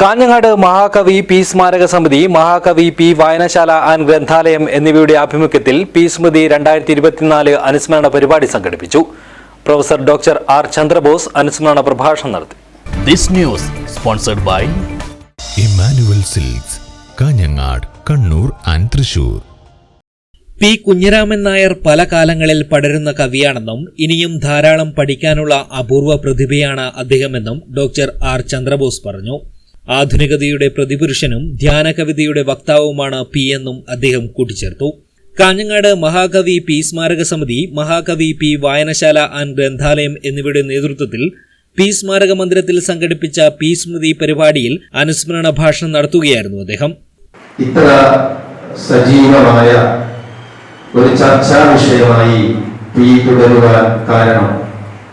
കാഞ്ഞങ്ങാട് മഹാകവി പി സ്മാരക സമിതി മഹാകവി പി വായനശാല ആൻഡ് ഗ്രന്ഥാലയം എന്നിവയുടെ ആഭിമുഖ്യത്തിൽ പി സ്മൃതി രണ്ടായിരത്തി ഇരുപത്തിനാല് അനുസ്മരണ പരിപാടി സംഘടിപ്പിച്ചു. പ്രൊഫസർ ഡോക്ടർ ആർ ചന്ദ്രബോസ് അനുസ്മരണ പ്രഭാഷണം നടത്തി. This news sponsored by Emmanuel silks Kanhangad Kannur and Thrissur P Kunhiraman Nair പല കാലങ്ങളിൽ പടരുന്ന കവിയാണെന്നും ഇനിയും ധാരാളം പഠിക്കാനുള്ള അപൂർവ പ്രതിഭയാണ് അദ്ദേഹമെന്നും ഡോക്ടർ ആർ ചന്ദ്രബോസ് പറഞ്ഞു. ആധുനികതയുടെ പ്രതിപുരുഷനും ധ്യാന കവിതയുടെ വക്താവുമാണ് പി എന്നും അദ്ദേഹം കൂട്ടിച്ചേർത്തു. കാഞ്ഞങ്ങാട് മഹാകവി പി സ്മാരക സമിതി മഹാകവി പി വായനശാല ആൻഡ് ഗ്രന്ഥാലയം എന്നിവയുടെ നേതൃത്വത്തിൽ പി സ്മാരക മന്ദിരത്തിൽ സംഘടിപ്പിച്ച പി സ്മൃതി പരിപാടിയിൽ അനുസ്മരണ ഭാഷണം നടത്തുകയായിരുന്നു അദ്ദേഹം. ഇത്ര സജീവമായ ഒരു ചർച്ചാ വിഷയമായി പി തുടരുവാൻ കാരണം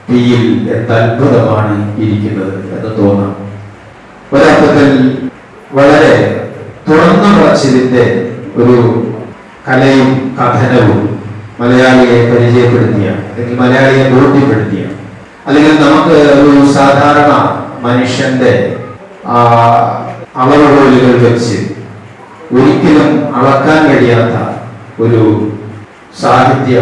പിയിൽ അത്ഭുതമാണ് ഇരിക്കുന്നത് എന്ന് തോന്നാം. ഒരർത്ഥത്തിൽ വളരെ തുറന്ന പറച്ചിലിന്റെ ഒരു കലയും കഥനവും മലയാളിയെ പരിചയപ്പെടുത്തിയ അല്ലെങ്കിൽ മലയാളിയെ ബോധ്യപ്പെടുത്തിയ അല്ലെങ്കിൽ നമുക്ക് ഒരു സാധാരണ മനുഷ്യന്റെ അളവുകോലുകൾ വെച്ച് ഒരിക്കലും അളക്കാൻ കഴിയാത്ത ഒരു സാഹിത്യ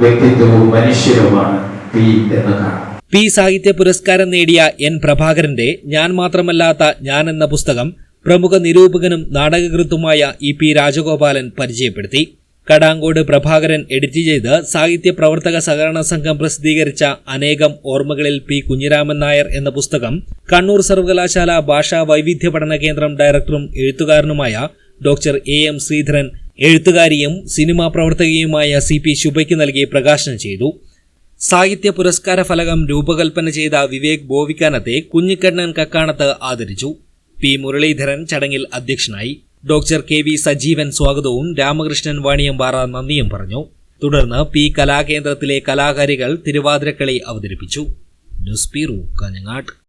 വ്യക്തിത്വവും മനുഷ്യരുമാണ് പി എന്ന് കാണാം. പി സാഹിത്യ പുരസ്കാരം നേടിയ എൻ പ്രഭാകരന്റെ ഞാൻ മാത്രമല്ലാത്ത ഞാൻ എന്ന പുസ്തകം പ്രമുഖ നിരൂപകനും നാടകകൃത്തുമായ ഇ പി രാജഗോപാലൻ പരിചയപ്പെടുത്തി. കടാങ്കോട് പ്രഭാകരൻ എഡിറ്റ് ചെയ്ത് സാഹിത്യ പ്രവർത്തക സഹകരണ സംഘം പ്രസിദ്ധീകരിച്ച അനേകം ഓർമ്മകളിൽ പി കുഞ്ഞിരാമൻ നായർ എന്ന പുസ്തകം കണ്ണൂർ സർവകലാശാല ഭാഷാ വൈവിധ്യ പഠന കേന്ദ്രം ഡയറക്ടറും എഴുത്തുകാരനുമായ ഡോക്ടർ എ എം ശ്രീധരൻ എഴുത്തുകാരിയും സിനിമാ പ്രവർത്തകയുമായ സി പി ശുഭയ്ക്ക് നൽകി പ്രകാശനം ചെയ്തു. സാഹിത്യ പുരസ്കാര ഫലകം രൂപകൽപ്പന ചെയ്ത വിവേക് ബോവിക്കാനത്തെ കുഞ്ഞിക്കണ്ണൻ കക്കാണത്ത് ആദരിച്ചു. പി മുരളീധരൻ ചടങ്ങിൽ അധ്യക്ഷനായി. ഡോക്ടർ കെ വി സജീവൻ സ്വാഗതവും രാമകൃഷ്ണൻ വാണിയമ്പാറ നന്ദിയും പറഞ്ഞു. തുടർന്ന് പി കലാകേന്ദ്രത്തിലെ കലാകാരികൾ തിരുവാതിരക്കളി അവതരിപ്പിച്ചു. News bureau Kanhangad